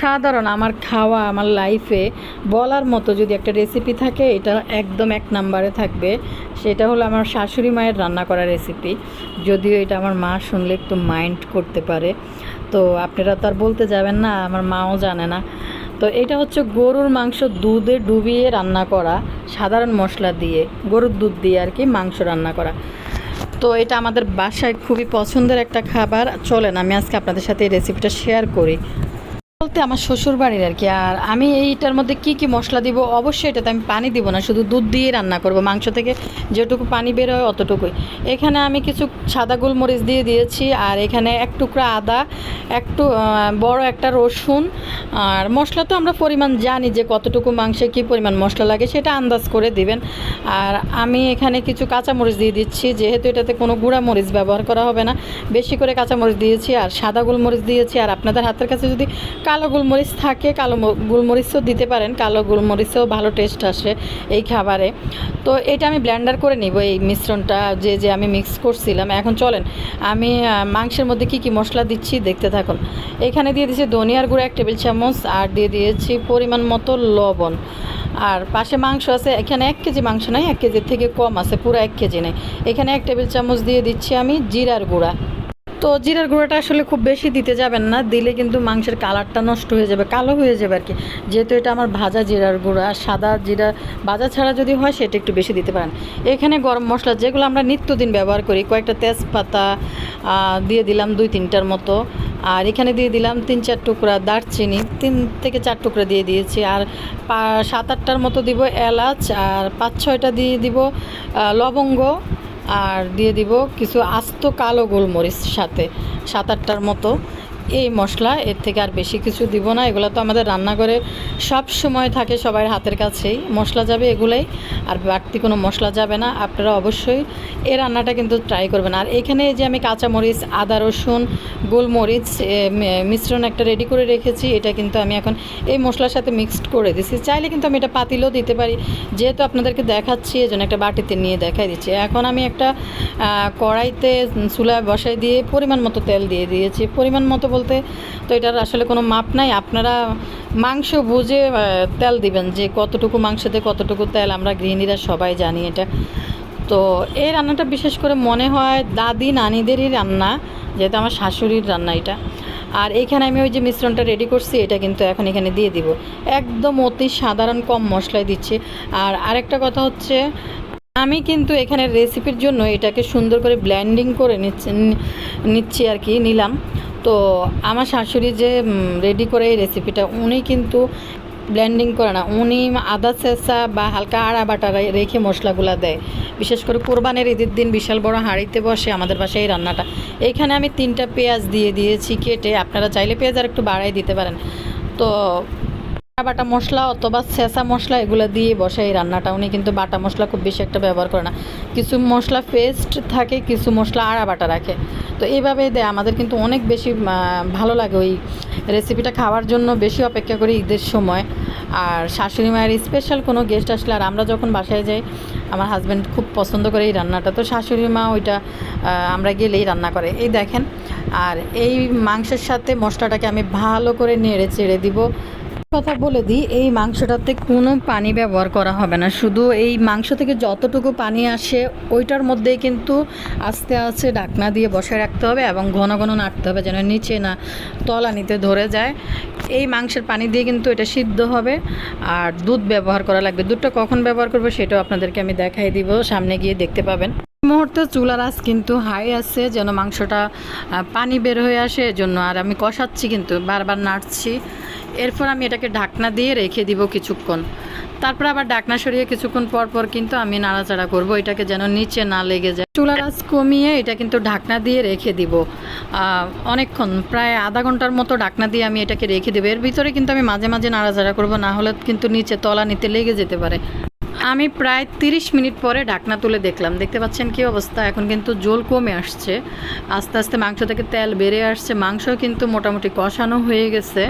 সাধারণ আমার খাওয়া, আমার লাইফে বলার মতো যদি একটা রেসিপি থাকে, এটা একদম এক নাম্বারে থাকবে। সেটা হলো আমার শাশুড়ি মায়ের রান্না করা রেসিপি যদিও এটা আমার মা শুনলে একটু মাইন্ড করতে পারে। তো আপনারা তো আর বলতে যাবেন না, আমার মাও জানে না। তো এটা হচ্ছে গরুর মাংস দুধে ডুবিয়ে রান্না করা, সাধারণ মশলা দিয়ে, গরুর দুধ দিয়ে আর কি মাংস রান্না করা। তো এটা আমাদের বাসায় খুবই পছন্দের একটা খাবার, চলেন আমি আজকে আপনাদের সাথে এই রেসিপিটা শেয়ার করি। বলতে আমার শ্বশুর বাড়ির আর কি। আর আমি এইটার মধ্যে কি কি মশলা দিব? অবশ্যই এটাতে আমি পানি দিব না, শুধু দুধ দিয়ে রান্না করব। মাংস থেকে যেটুকু পানি বের হয় অতটুকুই। এখানে আমি কিছু সাদা গোলমরিচ দিয়ে দিয়েছি, আর এখানে এক টুকরা আদা একটু বড় একটা রসুন। আর মশলা তো আমরা পরিমাণ জানি যে কতটুকু মাংসে কী পরিমাণ মশলা লাগে, সেটা আন্দাজ করে দিবেন। আর আমি এখানে কিছু কাঁচামরিচ দিয়ে দিচ্ছি, যেহেতু এটাতে কোনো গুঁড়া মরিচ ব্যবহার করা হবে না। বেশি করে কাঁচামরিচ দিয়েছি, আর সাদা গোলমরিচ দিয়েছি। আর আপনাদের হাতের কাছে যদি কালো গোলমরিচ থাকে, কালো গোলমরিচও দিতে পারেন, কালো গোলমরিচও ভালো টেস্ট আসে এই খাবারে। তো এটা আমি ব্লেন্ডার করে নিব এই মিশ্রণটা, যে যে আমি মিক্স করছিলাম। এখন চলেন, আমি মাংসের মধ্যে কি কি মশলা দিচ্ছি দেখতে থাকুন। এখানে দিয়ে দিয়েছি ধনিয়ার গুঁড়ো, এক টেবিল চামচ, আর দিয়ে দিয়েছি পরিমাণ মতো লবণ। আর পাশে মাংস আছে, এখানে এক কেজি মাংস নাই, এক কেজির থেকে কম আছে, পুরো এক কেজি নেই। এখানে এক টেবিল চামচ দিয়ে দিচ্ছি আমি জিরার গুঁড়া। তো জিরার গুঁড়োটা আসলে খুব বেশি দিতে যাবেন না, দিলে কিন্তু মাংসের কালারটা নষ্ট হয়ে যাবে, কালো হয়ে যাবে আর কি যেহেতু এটা আমার ভাজা জিরার গুঁড়া, সাদা জিরা ভাজা ছাড়া যদি হয় সেটা একটু বেশি দিতে পারেন। এখানে গরম মশলা যেগুলো আমরা নিত্যদিন ব্যবহার করি, কয়েকটা তেজপাতা দিয়ে দিলাম দুই তিনটার মতো, আর এখানে দিয়ে দিলাম তিন চার টুকরা দারচিনি, তিন থেকে চার টুকরা দিয়ে দিয়েছি, আর সাত আটটার মতো দিব এলাচ, আর পাঁচ ছয়টা দিয়ে দিব লবঙ্গ আর দিয়ে দিব কিছু আস্ত কালো গোলমরিচ সাথে সাত আটটার মতো। এই মশলা, এর থেকে আর বেশি কিছু দিব না। এগুলো তো আমাদের রান্নাঘরে সব সময় থাকে সবার হাতের কাছেই। মশলা যাবে এগুলাই, আর বাড়তি কোনো মশলা যাবে না। আপনারা অবশ্যই এই রান্নাটা কিন্তু ট্রাই করবেন। আর এখানে যে আমি কাঁচামরিচ, আদা, রসুন, গোলমরিচ মিশ্রণ একটা রেডি করে রেখেছি। এটা কিন্তু আমি এখন এই মশলার সাথে মিক্সড করে দিচ্ছি চাইলে কিন্তু আমি এটা পাতিলেও দিতে পারি। যেহেতু আপনাদেরকে দেখাচ্ছি এই জন্য একটা বাটিতে নিয়ে দেখাই দিচ্ছি। এখন আমি একটা কড়াইতে চুলা বসাই দিয়ে পরিমাণ মতো তেল দিয়ে দিয়েছি। পরিমাণ মতো বলতে, তো এটার আসলে কোনো মাপ নাই। আপনারা মাংস বুঝে তেল দিবেন যে কতটুকু মাংসতে কতটুকু তেল। আমরা গৃহিণীরা সবাই জানি এটা। তো এই রান্নাটা বিশেষ করে মনে হয় দাদি নানিদেরই রান্না, যেহেতু আমার শাশুড়ির রান্না এটা। আর এখানে আমি ওই যে মিশ্রণটা রেডি করছি, এটা কিন্তু এখন এখানে দিয়ে দিব। একদম অতি সাধারণ কম মশলায় দিচ্ছি। আর আরেকটা কথা হচ্ছে, আমি কিন্তু এখানে রেসিপির জন্য এটাকে সুন্দর করে ব্ল্যান্ডিং করে নিচ্ছি নিচ্ছি আর কি, নিলাম। তো আমার শাশুড়ি যে রেডি করে এই রেসিপিটা উনি কিন্তু ব্লেন্ডিং করে না। উনি আদা চেঁচা বা হালকা আড়া বাটা রেখে মশলাগুলো দেয়। বিশেষ করে কোরবানের ঈদের দিন বিশাল বড় হাঁড়িতে বসে আমাদের বাসায় এই রান্নাটা। এইখানে আমি তিনটা পেঁয়াজ দিয়ে দিয়েছি কেটে, আপনারা চাইলে পেঁয়াজ আর একটু বাড়াই দিতে পারেন। তো বাটা মশলা অথবা ছেঁচা মশলা এগুলো দিয়ে বসে এই রান্নাটা। উনি কিন্তু বাটা মশলা খুব বেশি একটা ব্যবহার করে না। কিছু মশলা পেস্ট থাকে, কিছু মশলা আড়া বাটা রাখে। তো এইভাবে দেয় আমাদের কিন্তু অনেক বেশি ভালো লাগে ওই রেসিপিটা খাওয়ার জন্য বেশি অপেক্ষা করি ঈদের সময়। আর শাশুড়ি মায়ের স্পেশাল কোনো গেস্ট আসলে, আর আমরা যখন বাসায় যাই, আমার হাজব্যান্ড খুব পছন্দ করে এই রান্নাটা। তো শাশুড়ি মা ওইটা আমরা গেলেই রান্না করে। এই দেখেন, আর এই মাংসের সাথে মশলাটাকে আমি ভালো করে নেড়ে চেড়ে দিব। কথা বলে দিই, এই মাংসটাতে কোনো পানি ব্যবহার করা হবে না। শুধু এই মাংস থেকে যতটুকু পানি আসে, ওইটার মধ্যেই কিন্তু আস্তে আস্তে ডাকনা দিয়ে বসায় রাখতে হবে এবং ঘন ঘন নাড়তে হবে যেন নিচে না তলা নিতে ধরে যায়। এই মাংসের পানি দিয়ে কিন্তু এটা সিদ্ধ হবে। আর দুধ ব্যবহার করা লাগবে। দুধটা কখন ব্যবহার করব সেটাও আপনাদেরকে আমি দেখাই দিব। সামনে গিয়ে দেখতে পাবেন। মুহূর্তে চুলার আঁচ কিন্তু হাই আছে, যেন মাংসটা পানি বের হয়ে আসে, এজন্য আর আমি কষাচ্ছি কিন্তু, বারবার নাড়ছি। এরপর আমি এটাকে ঢাকনা দিয়ে রেখে দিব কিছুক্ষণ। তারপর আবার ঢাকনা সরিয়ে কিছুক্ষণ পর পর কিন্তু আমি নাড়াচাড়া করব, এটাকে যেন নিচে না লেগে যায়। চুলার আঁচ কমিয়ে এটা কিন্তু ঢাকনা দিয়ে রেখে দিব। অনেকক্ষণ, প্রায় আধা ঘণ্টার মতো ঢাকনা দিয়ে আমি এটাকে রেখে দেবো। এর ভিতরে কিন্তু আমি মাঝে মাঝে নাড়াচাড়া করব, না হলে কিন্তু নিচে তলা নিতে লেগে যেতে পারে। আমি প্রায় তিরিশ মিনিট পরে ঢাকনা তুলে দেখলাম। দেখতে পাচ্ছেন কি অবস্থা? এখন কিন্তু জল কমে আসছে। আস্তে আস্তে মাংস থেকে তেল বেড়ে আসছে। মাংস কিন্তু মোটামুটি কষানো হয়ে গেছে।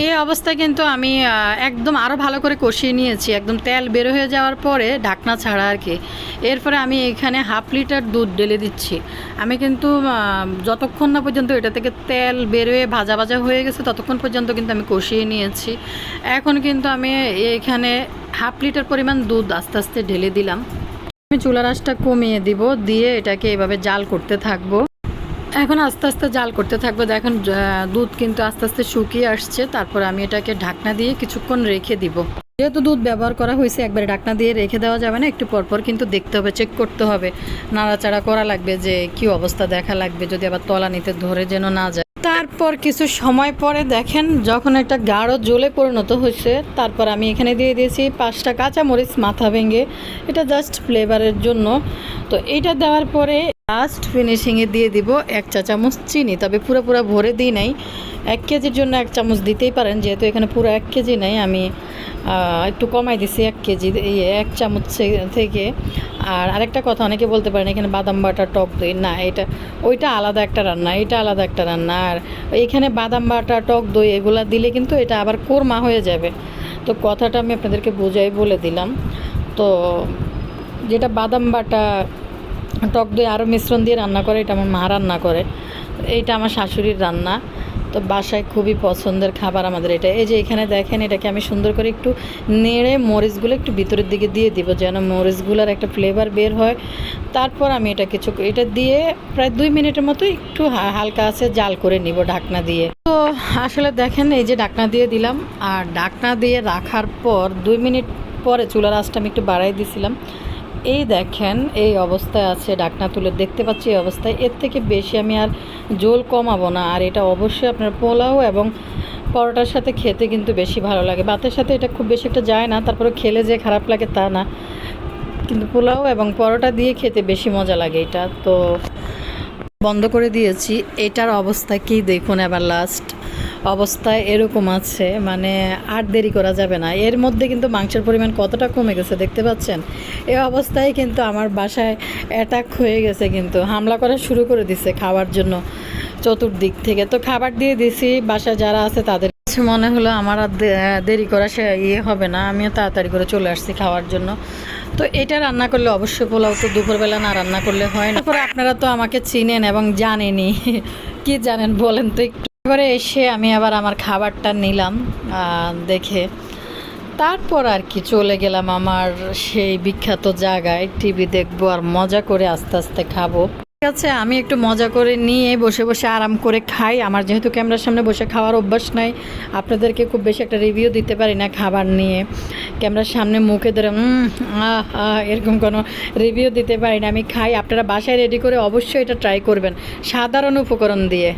এই অবস্থায় কিন্তু আমি একদম আরও ভালো করে কষিয়ে নিয়েছি। একদম তেল বের হয়ে যাওয়ার পরে ঢাকনা ছাড়া আর কি। এরপরে আমি এখানে হাফ লিটার দুধ ঢেলে দিচ্ছি। আমি কিন্তু যতক্ষণ না পর্যন্ত এটা থেকে তেল বের হয়ে ভাজা ভাজা হয়ে গেছে, ততক্ষণ পর্যন্ত কিন্তু আমি কষিয়ে নিয়েছি। এখন কিন্তু আমি এখানে হাফ লিটার পরিমাণ দুধ আস্তে আস্তে ঢেলে দিলাম। আমি চুলার আঁচটা কমিয়ে দিব, দিয়ে এটাকে এভাবে জাল করতে থাকব। এখন আস্তে আস্তে জাল করতে থাকব। দেখুন দুধ কিন্তু আস্তে আস্তে শুকিয়ে আসছে। তারপর আমি এটাকে ঢাকনা দিয়ে কিছুক্ষণ রেখে দিব। যেহেতু দুধ ব্যবহার করা হয়েছে, একবারে ঢাকনা দিয়ে রেখে দেওয়া যাবে না, একটু পরপর কিন্তু দেখতে হবে চেক করতে হবে। নাড়াচাড়া করা লাগবে যে কি অবস্থা দেখা লাগবে, যদি আবার তলা নিতে ধরে যেন না যায়। তারপর কিছু সময় পরে দেখেন, যখন একটা গাঢ় জলে পরিণত হয়েছে, তারপর আমি এখানে দিয়ে দিয়েছি পাঁচটা কাঁচামরিচ মাথা ভেঙে। এটা জাস্ট ফ্লেভারের জন্য। তো এটা দেওয়ার পরে লাস্ট ফিনিশিংয়ে দিয়ে দিব এক চা চামচ চিনি, তবে পুরো পুরো ভরে দিই নাই। এক কেজির জন্য এক চামচ দিতেই পারেন, যেহেতু এখানে পুরো এক কেজি নাই, আমি একটু কমাই দিছি এক কেজি এক চামচ থেকে। আর আরেকটা কথা, অনেকে বলতে পারেন এখানে বাদাম বাটা টক দই, না, এটা, ওইটা আলাদা একটা রান্না, এটা আলাদা একটা রান্না। আর এখানে বাদাম বাটা টক দই, এগুলা দিলে কিন্তু এটা আবার কোরমা হয়ে যাবে। তো কথাটা আমি আপনাদেরকে বোঝাই বলে দিলাম। তো, যেটা বাদাম বাটা টক দই আরও মিশ্রণ দিয়ে রান্না করে, এটা আমার মা রান্না করে। এইটা আমার শাশুড়ির রান্না। তো বাসায় খুবই পছন্দের খাবার আমাদের এটা। এই যে এখানে দেখেন, এটাকে আমি সুন্দর করে একটু নেড়ে মরিচগুলো একটু ভিতরের দিকে দিয়ে দিব, যেন মরিচগুলোর একটা ফ্লেভার বের হয়। তারপর আমি এটা কিছু, এটা দিয়ে প্রায় দুই মিনিটের মতো একটু হালকা আছে জাল করে নিব ঢাকনা দিয়ে। তো আসলে দেখেন, এই যে ঢাকনা দিয়ে দিলাম। আর ঢাকনা দিয়ে রাখার পর দুই মিনিট পরে চুলার আঁচটা আমি একটু বাড়াই দিছিলাম। এই দেখেন, এই অবস্থায় আছে ডাকনা তুলে দেখতে পাচ্ছি এই অবস্থায়। এর থেকে বেশি আমি আর জোল কমাবো না, আর এটা অবশ্যই আপনার পোলাও এবং পরোটার সাথে খেতে কিন্তু বেশি ভালো লাগে। ভাতের সাথে এটা খুব বেশি একটা যায় না, তারপরে খেলে যে খারাপ লাগে তা না। কিন্তু পোলাও এবং পরোটা দিয়ে খেতে বেশি মজা লাগে এটা। তো বন্ধ করে দিয়েছি। এটার অবস্থা কি দেখুন এবার লাস্ট অবস্থায় এরকম আছে মানে আর দেরি করা যাবে না। এর মধ্যে কিন্তু মাংসের পরিমাণ কতটা কমে গেছে দেখতে পাচ্ছেন? এই অবস্থায় কিন্তু আমার বাসায় অ্যাটাক হয়ে গেছে কিন্তু। হামলা করা শুরু করে দিছে খাওয়ার জন্য চতুর্দিক থেকে। তো খাবার দিয়ে দিছি, বাসায় যারা আছে তাদের কাছে মনে হলো আমার আর দেরি করা সে ইয়ে হবে না, আমিও তাড়াতাড়ি করে চলে আসছি খাওয়ার জন্য। তো এটা রান্না করলে অবশ্যই পোলাও তো দুপুরবেলা না রান্না করলে হয় না। তারপরে আপনারা তো আমাকে চিনেন এবং জানেনই। কি জানেন বলেন তো একটু। এবারে এসে আমি আবার আমার খাবারটা নিলাম দেখে। তারপর আর কি চলে গেলাম আমার সেই বিখ্যাত জায়গায়। টিভি দেখব আর মজা করে আস্তে আস্তে খাব। ঠিক আছে, আমি একটু মজা করে নিয়ে বসে বসে আরাম করে খাই। আমার যেহেতু ক্যামেরার সামনে বসে খাওয়ার অভ্যাস নাই, আপনাদেরকে খুব বেশি একটা রিভিউ দিতে পারি না খাবার নিয়ে। ক্যামেরার সামনে মুখে ধরে এরকম কোনো রিভিউ দিতে পারি না, আমি খাই। আপনারা বাসায় রেডি করে অবশ্যই এটা ট্রাই করবেন। সাধারণ উপকরণ দিয়ে।